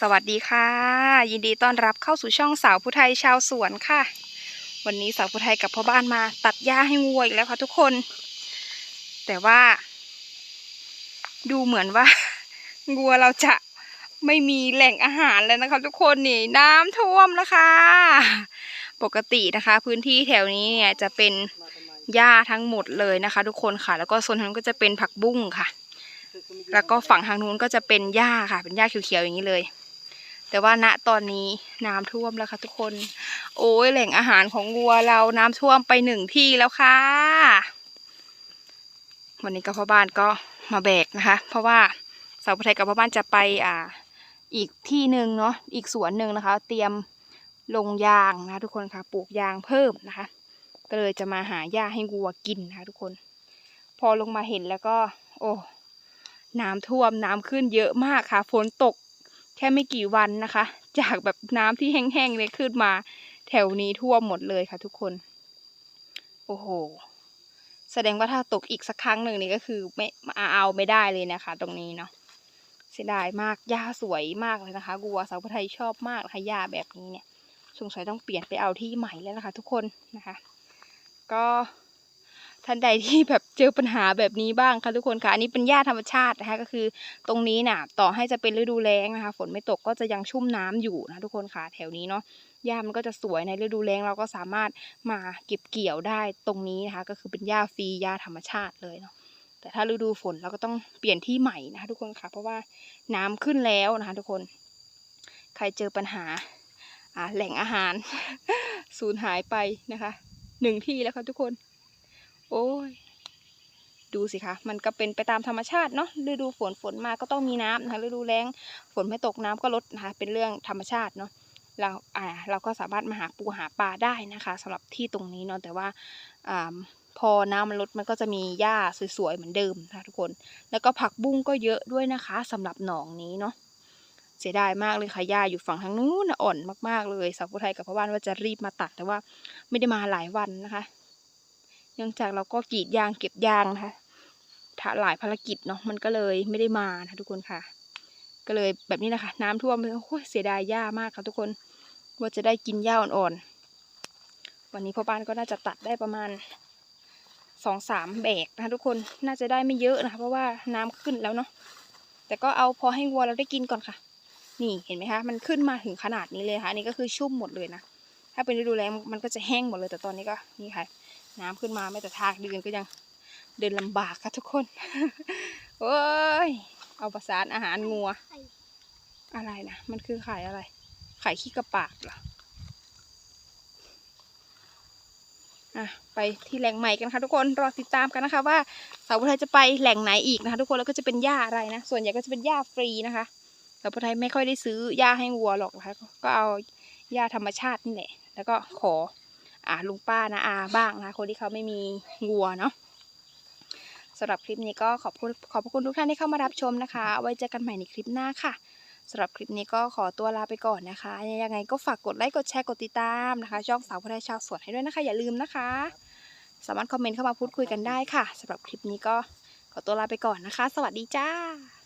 สวัสดีค่ะ ยินดีต้อนรับเข้าสู่ช่องสาวผู้ไทยชาวสวนค่ะ วันนี้สาวผู้ไทยกับพ่อบ้านมา ตัดหญ้าให้วัวอีกแล้วค่ะทุกคน แต่ว่า ดูเหมือนว่าวัวเราจะไม่มีแหล่งอาหารแล้วนะคะ ทุกคนนี่น้ำท่วมแล้วค่ะ ปกตินะคะ พื้นที่แถวนี้เนี่ยจะเป็นหญ้าทั้งหมดเลยนะคะ ทุกคนค่ะ แล้วก็โซนนั้นก็จะเป็นผักบุ้งค่ะแล้วก็ฝั่งทางนู้นก็จะเป็นหญ้าค่ะ เป็นหญ้าเขียวๆอย่างนี้เลย แต่ว่าณตอนนี้น้ำท่วมแล้วค่ะทุกคน โอ้ยแหล่งอาหารของวัวเราน้ำท่วมไปหนึ่งที่แล้วค่ะ วันนี้ก็พ่อบ้านก็มาแบกนะคะ เพราะว่าสาวพุทธไทยกับพ่อบ้านจะไปอ่า อีกที่หนึ่งเนาะอีกสวนหนึ่งนะคะ เตรียมลงยางนะคะทุกคนค่ะ ปลูกยางเพิ่มนะคะ ก็เลยจะมาหาหญ้าให้วัวกินนะคะทุกคน พอลงมาเห็นแล้วก็ โอ้น้ำท่วมน้ำขึ้นเยอะมากค่ะฝนตก แค่ไม่กี่วันนะคะ จากแบบน้ำที่แห้งๆเลยขึ้นมา แถวนี้ท่วมหมดเลยค่ะทุกคน โอ้โห แสดงว่าถ้าตกอีกสักครั้งหนึ่งนี่ก็คือไม่เอาไม่ได้เลยนะคะ ตรงนี้เนาะเสียดายมากหญ้าสวยมากเลยนะคะกัวสาวพไทยชอบมากนะคะหญ้าแบบนี้เนี่ยสงสัยต้องเปลี่ยนไปเอาที่ใหม่แล้วนะคะ ทุกคนนะคะ ก็ ท่านใดที่แบบเจอปัญหาแบบนี้บ้างค่ะทุกคนค่ะอันนี้เป็นหญ้าธรรมชาตินะคะก็คือตรงนี้น่ะ ต่อให้จะเป็นฤดูแล้งนะคะ ฝนไม่ตกก็จะยังชุ่มน้ำอยู่นะทุกคนค่ะแถวนี้เนาะหญ้ามันก็จะสวยในฤดูแล้งเราก็สามารถมาเก็บเกี่ยวได้ตรงนี้นะคะ ก็คือเป็นหญ้าฟรีหญ้าธรรมชาติเลยเนาะแต่ถ้าฤดูฝนเราก็ต้องเปลี่ยนที่ใหม่นะคะทุกคนค่ะ เพราะว่าน้ำขึ้นแล้วนะคะ ทุกคนใครเจอปัญหาอ่าแหล่งอาหารสูญหายไปนะคะหนึ่งที่แล้วค่ะทุกคน โอ้ย ดูสิคะ มันก็เป็นไปตามธรรมชาติเนาะ ฤดูฝนฝนมาก็ต้องมีน้ำนะคะ ฤดูแล้งฝนไม่ตกน้ำก็ลดนะคะ เป็นเรื่องธรรมชาติเนาะ เรา อ่า เราก็สามารถมาหาปูหาปลาได้นะคะสำหรับที่ตรงนี้เนาะ แต่ว่า อ่า พอน้ำมันลดมันก็จะมีหญ้าสวยๆเหมือนเดิมนะคะทุกคน แล้วก็ผักบุ้งก็เยอะด้วยนะคะสำหรับหนองนี้เนาะเสียดายมากเลยค่ะหญ้าอยู่ฝั่งทางนู้นนะอ่อนมากๆเลยสาวผู้ไทยกับพ่อบ้านว่าจะรีบมาตัดแต่ว่าไม่ได้มาหลายวันนะคะ เนื่องจากเราก็กรีดยางเก็บยางนะคะถ้าหลายภารกิจเนาะมันก็เลยไม่ได้มานะทุกคนค่ะ ก็เลยแบบนี้นะคะ น้ำท่วมเลยโอ้ยเสียดายหญ้ามากค่ะทุกคนว่าจะได้กินหญ้าอ่อนๆวันนี้พ่อบ้านก็น่าจะตัดได้ประมาณสองสามแบกนะคะทุกคนน่าจะได้ไม่เยอะนะคะเพราะว่าน้ำขึ้นแล้วเนาะแต่ก็เอาพอให้วัวเราได้กินก่อนค่ะ นี่เห็นไหมคะมันขึ้นมาถึงขนาดนี้เลยค่ะอันนี้ก็คือชุ่มหมดเลยนะถ้าเป็นฤดูแล้งมันก็จะแห้งหมดเลยแต่ตอนนี้ก็นี่ค่ะ น้ำขึ้นมาไม่แต่ทางเดินก็ยังเดินลำบากค่ะทุกคนโอ้ยเอาประสานอาหารงัว อะไรนะมันคือไข่อะไร ไข่ขี้กระปากเหรออะไปที่แหล่งใหม่กันค่ะทุกคนรอติดตามกันนะคะ ว่าสาวพุทธจะไปแหล่งไหนอีกนะคะ ทุกคนแล้วก็จะเป็นหญ้าอะไรนะส่วนใหญ่ก็จะเป็นหญ้าฟรีนะคะสาวพุทธไม่ค่อยได้ซื้อหญ้าให้วัวหรอกนะคะก็เอาหญ้าธรรมชาตินี่แหละแล้วก็ขอ อ่าลุงป้านะอาบ้างนะคนที่เขาไม่มีวัวเนาะสำหรับคลิปนี้ก็ขอบคุณขอบคุณทุกท่านที่เข้ามารับชมนะคะ ไว้เจอกันใหม่ในคลิปหน้าค่ะสำหรับคลิปนี้ก็ขอตัวลาไปก่อนนะคะ ยังไงก็ฝากกดไลค์กดแชร์กดติดตามนะคะ ช่องสาวพระชาวสวนให้ด้วยนะคะ อย่าลืมนะคะ สามารถคอมเมนต์เข้ามาพูดคุยกันได้ค่ะสำหรับคลิปนี้ก็ขอตัวลาไปก่อนนะคะ สวัสดีจ้า